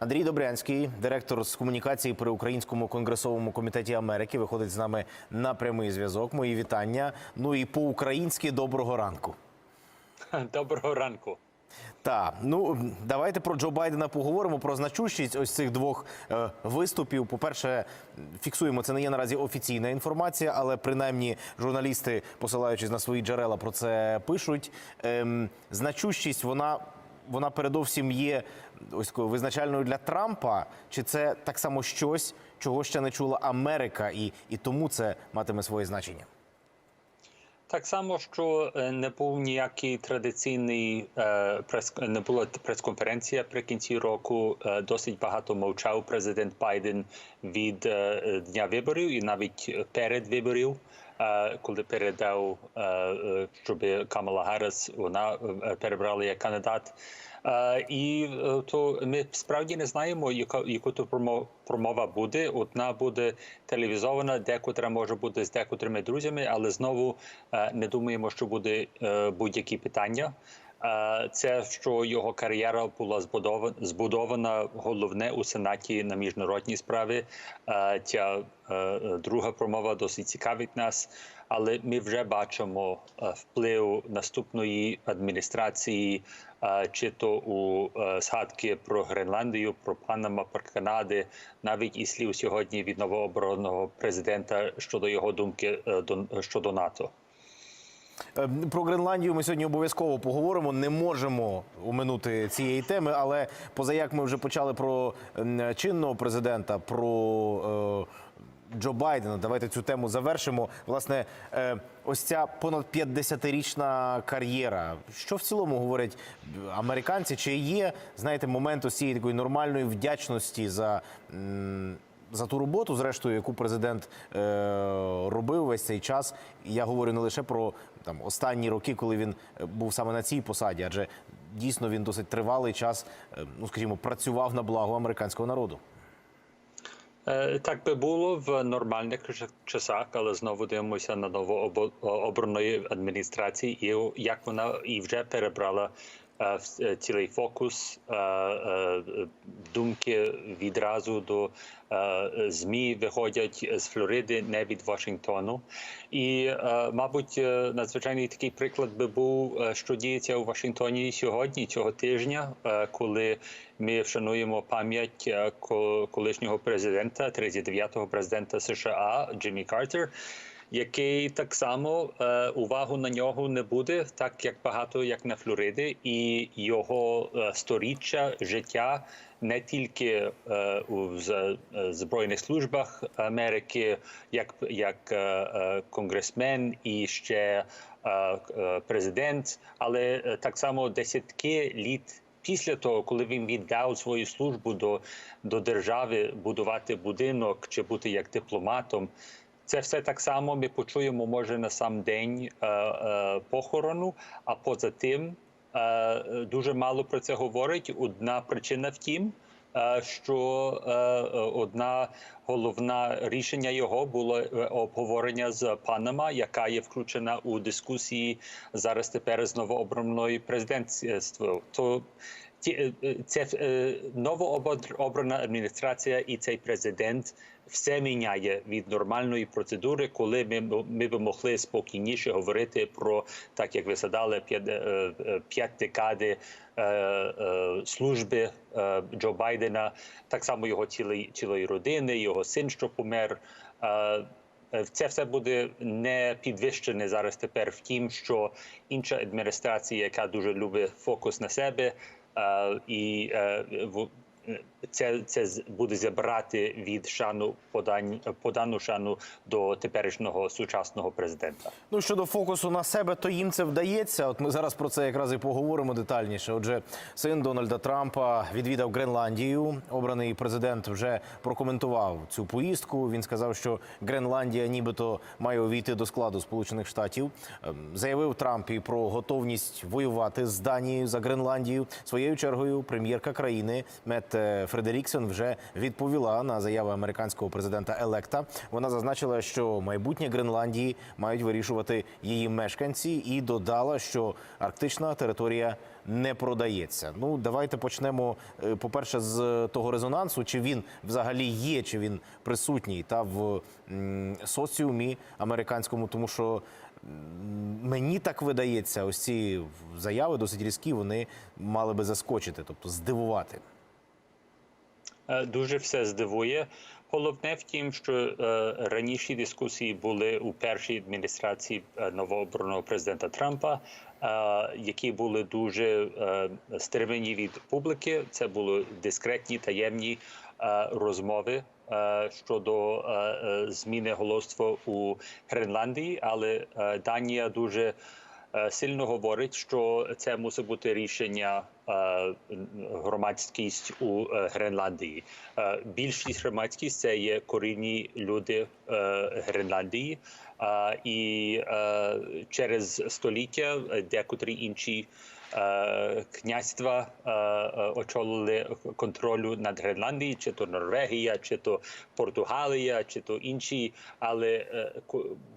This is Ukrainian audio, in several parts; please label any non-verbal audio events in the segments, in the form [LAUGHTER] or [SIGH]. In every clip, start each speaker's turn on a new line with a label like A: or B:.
A: Андрій Добрянський, директор з комунікації при Українському конгресовому комітеті Америки, виходить з нами на прямий зв'язок. Мої вітання. Ну і по-українськи доброго ранку. [LAUGHS]
B: Доброго ранку.
A: Так, ну давайте про Джо Байдена поговоримо про значущість ось цих двох е, виступів. По-перше, фіксуємо, це не є наразі офіційна інформація, але принаймні журналісти, посилаючись на свої джерела, про це пишуть. Ем, значущість вона. Вона передовсім є ось визначальною для Трампа, чи це так само щось, чого ще не чула Америка, і, і тому це матиме своє значення?
B: Так само, що е, не був ніякий традиційний е, прес не була прес-конференція при кінці року. Е, Досить багато мовчав президент Байден від дня виборів і навіть перед виборів. Коли передав, щоб Камала Гарріс вона перебрала як кандидат. Е, І е, то ми справді не знаємо, яка яку то промо- промова буде. Одна буде телевізована, декотра може бути з декотрими друзями, але знову е, не думаємо, що буде будь-які питання. Це що його кар'єра була збудована, збудована головне у сенаті на міжнародні справи. Ця друга промова досить цікавить нас, але ми вже бачимо е, вплив наступної адміністрації, е, чи то у е, згадки про Гренландію, про Панама, про Канади, навіть і слів сьогодні від новообраного президента щодо його думки щодо НАТО.
A: Про Гренландію ми сьогодні обов'язково поговоримо. Не можемо оминути цієї теми, але поза як ми вже почали про чинного президента, про Джо Байдена. Давайте цю тему завершимо. Власне, е, ось ця понад 50-річна кар'єра. Що в цілому говорять американці? Чи є, знаєте, момент ось цієї такої нормальної вдячності за. за ту роботу, зрештою, яку президент е, робив весь цей час. Я говорю не лише про там останні роки, коли він е, був саме на цій посаді, адже дійсно він досить тривалий час, е, ну скажімо, працював на благо американського народу.
B: Е, Так би було в нормальних часах, але знову дивимося на новообраної адміністрації, і як вона і вже перебрала цілий фокус е, е, думки відразу до е, змі виходять з Флориди, не від Вашингтону. І, е, мабуть, е, надзвичайний такий приклад би був, е, що діється у Вашингтоні сьогодні, цього тижня, е, коли ми вшануємо пам'ять е, ко- колишнього президента, 39-го президента США Джиммі Картер, який так само е, увагу на нього не буде, так як багато як на Флориди, і його е, сторіччя життя не тільки е, у з- е, збройних службах Америки, як, як е, е, конгресмен і ще е, е, президент, але е, так само десятки літ після того, коли він віддав свою службу до, до держави будувати будинок чи бути як дипломатом. Це все так само ми почуємо, може, на сам день е, е, похорону, а поза тим е, дуже мало про це говорить. Одна причина втім, е, що е, одна головна рішення його було е, обговорення з Панама, яка є включена у дискусії зараз тепер з новообраною президентством. То це новообрана адміністрація і цей президент все міняє від нормальної процедури, коли ми, ми б могли спокійніше говорити про так, як ви згадали, п'ять е, е, п'ять декади е, служби Джо Байдена, так само його цілої, цілої родини, його син, що помер. Це все буде не підвищене зараз тепер в тім, що інша адміністрація, яка дуже любить фокус на себе, і це, це буде забрати від шану подань подану шану до теперішнього сучасного президента.
A: Ну щодо фокусу на себе, то їм це вдається. От ми зараз про це якраз і поговоримо детальніше. Отже, син Дональда Трампа відвідав Гренландію. Обраний президент вже прокоментував цю поїздку. Він сказав, що Гренландія, нібито, має увійти до складу Сполучених Штатів. Ем, Заявив Трамп і про готовність воювати з Данією за Гренландію. Своєю чергою, прем'єрка країни Мет Фредеріксон вже відповіла на заяви американського президента Електа. Вона зазначила, що майбутнє Гренландії мають вирішувати її мешканці, і додала, що арктична територія не продається. Ну давайте почнемо. е, По-перше, з того резонансу, чи він взагалі є, чи він присутній та в соціумі американському, тому що мені так видається, ось ці заяви досить різкі, вони мали би заскочити, тобто здивувати.
B: Е, Дуже все здивує. Головне в тім, що е, раніші дискусії були у першій адміністрації е, новообраного президента Трампа, які були дуже стримані від публіки. Це були дискретні таємні розмови. Щодо зміни голосства у Гренландії, але Данія дуже сильно говорить, що це мусить бути рішення громадськість у е, Гренландії. Е, Більшість громадськість це є корінні люди е, Гренландії, Е, і е, через століття е, декотрі інші. Е, Князьства е, е, очолили контролю над Гренландією, чи то Норвегія, чи то Португалія, чи то інші. Але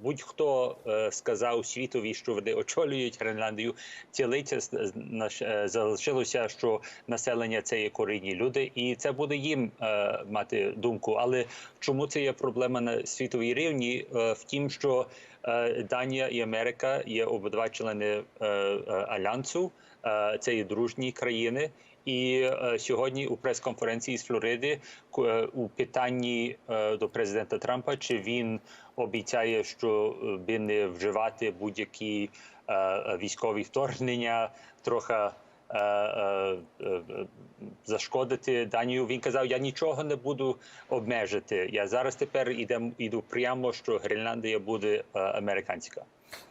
B: будь-хто сказав світові, що вони очолюють Гренландію, е, залишилося, що населення це є корінні люди, і це буде їм мати думку. Але чому це є проблема на світовій рівні? В тім, що Данія і Америка є обидва члени е, е, альянсу, е, це є дружні країни. І е, сьогодні у прес-конференції з Флориди е, у питанні е, до президента Трампа, чи він обіцяє, що е, би не вживати будь-які е, е, військові вторгнення, трохи е, е, е, зашкодити Данію. Він казав: я нічого не буду обмежити. Я зараз тепер ідем іду прямо, що Гренландія буде е, американська.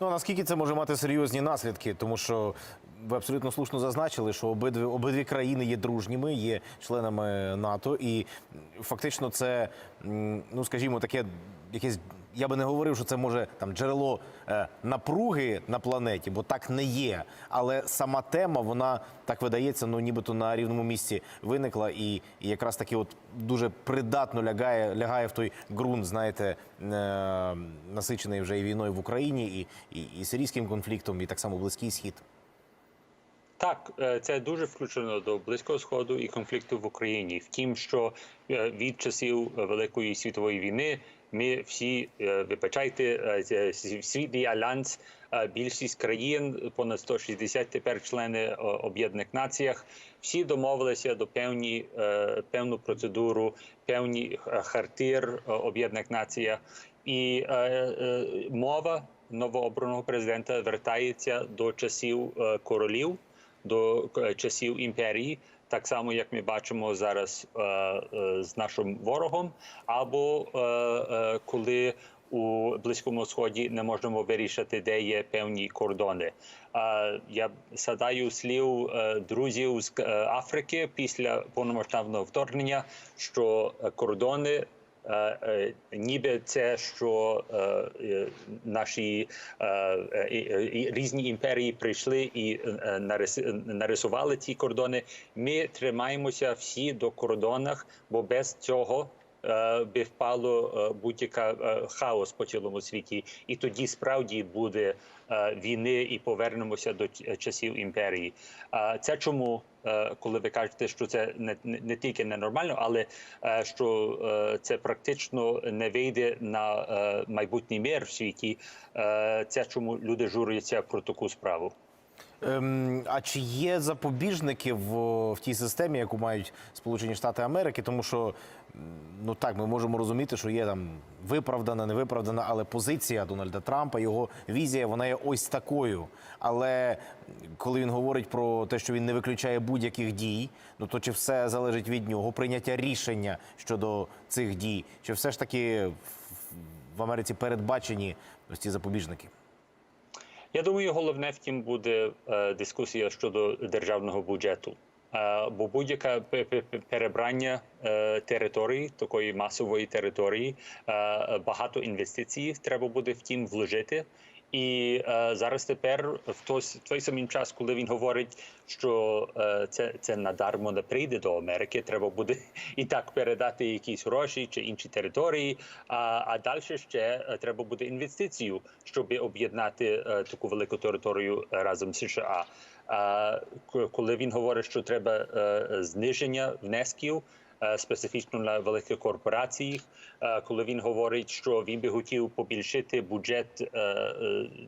A: Ну наскільки це може мати серйозні наслідки? Тому що ви абсолютно слушно зазначили, що обидві обидві країни є дружніми, є членами НАТО, і фактично це, ну скажімо, таке якесь. Я би не говорив, що це може там джерело е, напруги на планеті, бо так не є. Але сама тема, вона так видається, ну нібито на рівному місці виникла, і, і якраз таки от дуже придатно лягає, лягає в той ґрунт, знаєте, е, насичений вже і війною в Україні, і, і, і сирійським конфліктом, і так само Близький Схід.
B: Так, е, це дуже включено до близького сходу і конфлікту в Україні. Втім, що е, від часів Великої світової війни ми всі е, вибачайте це альянс. Більшість країн, понад 160 тепер члени Об'єднаних Націях, всі домовилися до певні певну процедуру, певні хартир Об'єднаних Націй. І мова новообраного президента вертається до часів королів до е, часів імперії, так само як ми бачимо зараз е, е, з нашим ворогом, або е, е, коли у близькому сході не можемо вирішити, де є певні кордони. Е, я садаю слів е, друзів з е, Африки після повномасштабного вторгнення, що е, кордони ніби це, що е, е, наші е, е, е, різні імперії прийшли і е, нарисували ці кордони. Ми тримаємося всі до кордонах, бо без цього. Е, Би впало е, будь-яка е, хаос по цілому світі, і тоді справді буде війни, і повернемося до часів імперії. Це чому, коли ви кажете, що це не, не, тільки ненормально, але що це практично не вийде на майбутній мир в світі. Це чому люди журяться про таку справу.
A: Ем, а чи є запобіжники в, в тій системі, яку мають Сполучені Штати Америки? Тому що ну так, ми можемо розуміти, що є там виправдана, невиправдана, але позиція Дональда Трампа, його візія, вона є ось такою. Але коли він говорить про те, що він не виключає будь-яких дій, ну то чи все залежить від нього, прийняття рішення щодо цих дій, чи все ж таки в, Америці передбачені ось ці запобіжники?
B: Я думаю, головне втім буде е, дискусія щодо державного бюджету. Е, бо будь-яке пе- пе- пе- перебрання е, території, такої масової території, багато інвестицій треба буде втім вложити. І е, зараз тепер в той, с- той самий час, коли він говорить, що е, це, це надармо не прийде до Америки, треба буде і так передати якісь гроші чи інші території. А, а далі ще е, треба буде інвестицію, щоб об'єднати е, таку велику територію е, разом з США. А к- коли він говорить, що треба е, зниження внесків. Е, Специфічно на великих корпораціях, Е, коли він говорить, що він би хотів побільшити бюджет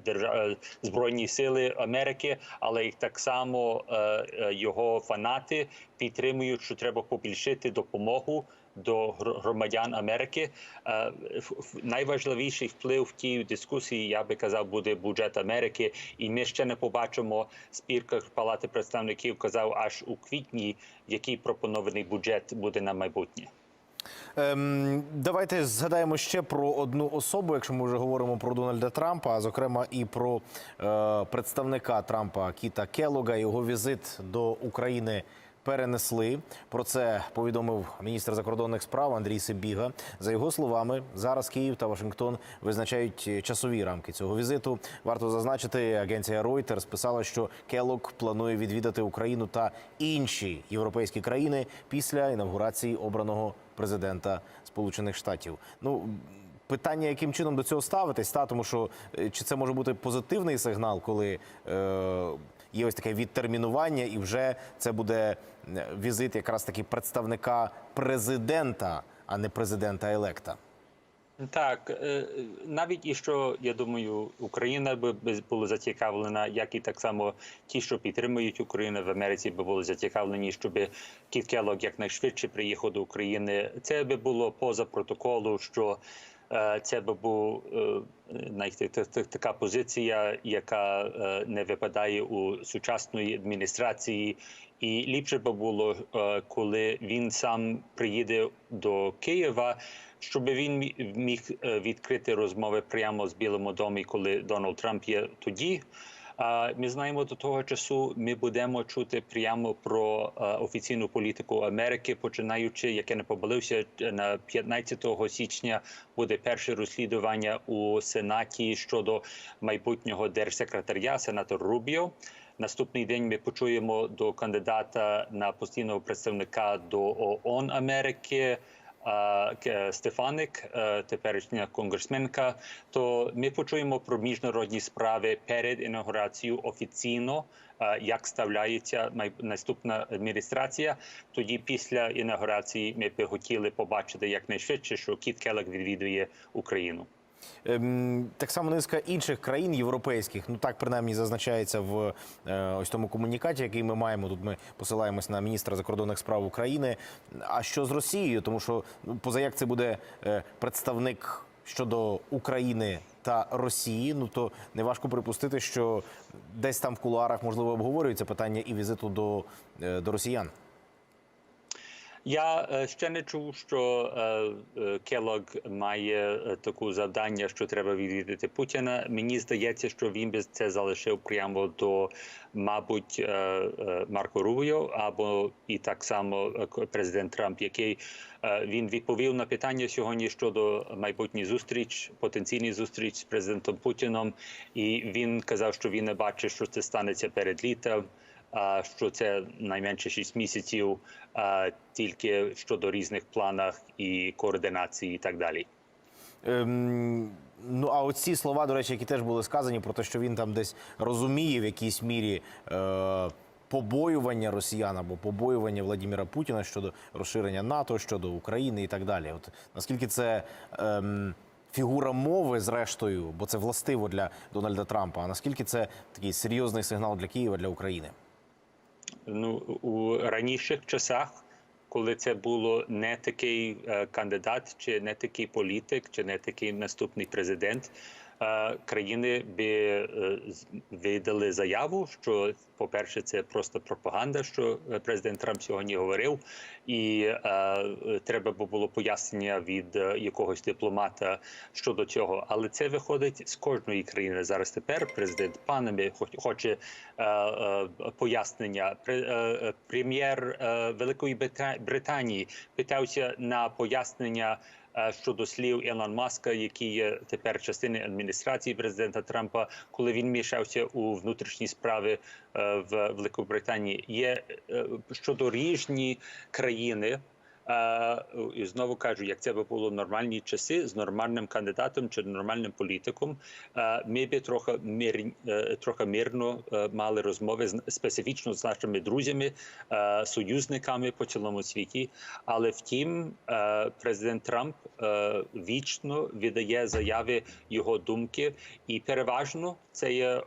B: держав е, е, збройні сили Америки, але їх так само його фанати підтримують, що треба побільшити допомогу до громадян Америки. Е, Найважливіший вплив в тій дискусії, я би казав, буде бюджет Америки, і ми ще не побачимо. Спікер Палати представників казав аж у квітні, який пропонований бюджет буде на майбутнє.
A: Ем, давайте згадаємо ще про одну особу, якщо ми вже говоримо про Дональда Трампа, а зокрема і про е, представника Трампа Кіта Келога. Його візит до України перенесли. Про це повідомив міністр закордонних справ Андрій Сибіга. За його словами, зараз Київ та Вашингтон визначають часові рамки цього візиту. Варто зазначити, агенція Reuters писала, що Келог планує відвідати Україну та інші європейські країни після інавгурації обраного президента Сполучених Штатів. Ну питання, яким чином до цього ставитись, та тому що е, чи це може бути позитивний сигнал, коли е, є ось таке відтермінування, і вже це буде е, візит якраз таки представника президента, а не президента електа.
B: Так, е, навіть і що я думаю, Україна би була зацікавлена, як і так само ті, що підтримують Україну в Америці, би були зацікавлені, щоб Кіт Келлог якнайшвидше приїхав до України. Це би було поза протоколу, що це би був е, така позиція, яка е, не випадає у сучасної адміністрації. І ліпше би було, е, коли він сам приїде до Києва, щоб він мі- міг е, відкрити розмови прямо з Білим домом, коли Дональд Трамп є тоді. Ми знаємо до того часу, ми будемо чути прямо про е, офіційну політику Америки, починаючи, як я не помилився, на 15 січня буде перше розслідування у Сенаті щодо майбутнього держсекретаря, сенатор Рубіо. Наступний день ми почуємо до кандидата на постійного представника до ООН Америки. А, Стефаник, е, теперішня конгресменка, то ми почуємо про міжнародні справи перед інаугурацією офіційно, е, як ставляється наступна адміністрація. Тоді після інаугурації ми б хотіли побачити якнайшвидше, що Кіт Келек відвідує Україну.
A: Ем, так само низка інших країн європейських, ну так принаймні зазначається в е, ось тому комунікаті, який ми маємо. Тут ми посилаємось на міністра закордонних справ України. А що з Росією? Тому що ну, поза як це буде е, представник щодо України та Росії, ну то неважко припустити, що десь там в кулуарах можливо обговорюється питання і візиту до, е, до росіян.
B: Я е, ще не чув, що е, е, Келог має е, таку завдання, що треба відвідати Путіна. Мені здається, що він би це залишив прямо до, мабуть, Марко Рубіо або і так само президент Трамп, який він відповів на питання сьогодні щодо майбутньої зустріч, потенційної зустріч з президентом Путіном, і він казав, що він не бачить, що це станеться перед літом що це найменше 6 місяців, тільки щодо різних планах і координації, і так далі.
A: Ем, ну а оці слова, до речі, які теж були сказані про те, що він там десь розуміє в якійсь мірі. Е- Побоювання росіян або побоювання Владимира Путіна щодо розширення НАТО, щодо України і так далі. От наскільки це ем, фігура мови, зрештою, бо це властиво для Дональда Трампа. А наскільки це такий серйозний сигнал для Києва для України?
B: Ну у раніших часах, коли це було не такий е, кандидат, чи не такий політик, чи не такий наступний президент. Країни би е, видали заяву, що, по-перше, це просто пропаганда, що е, президент Трамп сьогодні говорив, і е, треба було пояснення від якогось дипломата щодо цього. Але це виходить з кожної країни. Зараз тепер президент Панами хоч- хоче пояснення. Пре- Прем'єр Великої Британії питався на пояснення щодо слів Ілон Маска, який є тепер частиною адміністрації президента Трампа, коли він мішався у внутрішні справи е, в Великобританії. Є е, щодо різні країни. І знову кажу, як це би було в нормальні часи з нормальним кандидатом чи нормальним політиком, ми би трохи мир, е, трохи мирно е, мали розмови специфічно з нашими друзями, е, союзниками по цілому світі. Але втім, президент Трамп вічно віддає заяви його думки, і переважно це є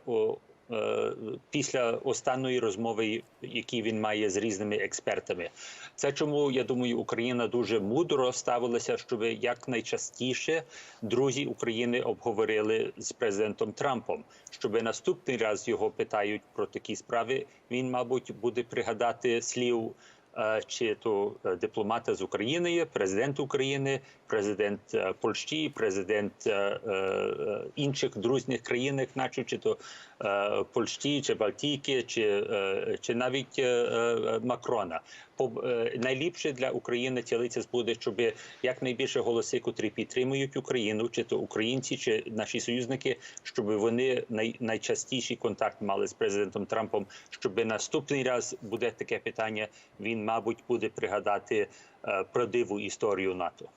B: після останньої розмови, які він має з різними експертами. Це чому я думаю, Україна дуже мудро ставилася, щоб якнайчастіше друзі України обговорили з президентом Трампом. Щоб наступний раз його питають про такі справи, він, мабуть, буде пригадати слів. Е, Чи то е, дипломата з України є, президент України, президент е, Польщі, президент інших дружніх країн, наче чи то Польщі, чи Балтійки, чи, чи навіть Макрона. Найліпше для України цілиться буде, щоб якнайбільше голоси, котрі підтримують Україну, чи то українці, чи наші союзники, щоб вони най, найчастіший контакт мали з президентом Трампом. Щоб наступний раз буде таке питання, він, мабуть, буде пригадати е, правдиву історію НАТО.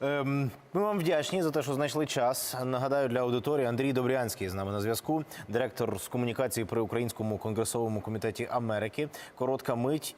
A: Ем, Ми вам вдячні за те, що знайшли час. Нагадаю для аудиторії Андрій Добрянський з нами на зв'язку, директор з комунікації при Українському конгресовому комітеті Америки. Коротка мить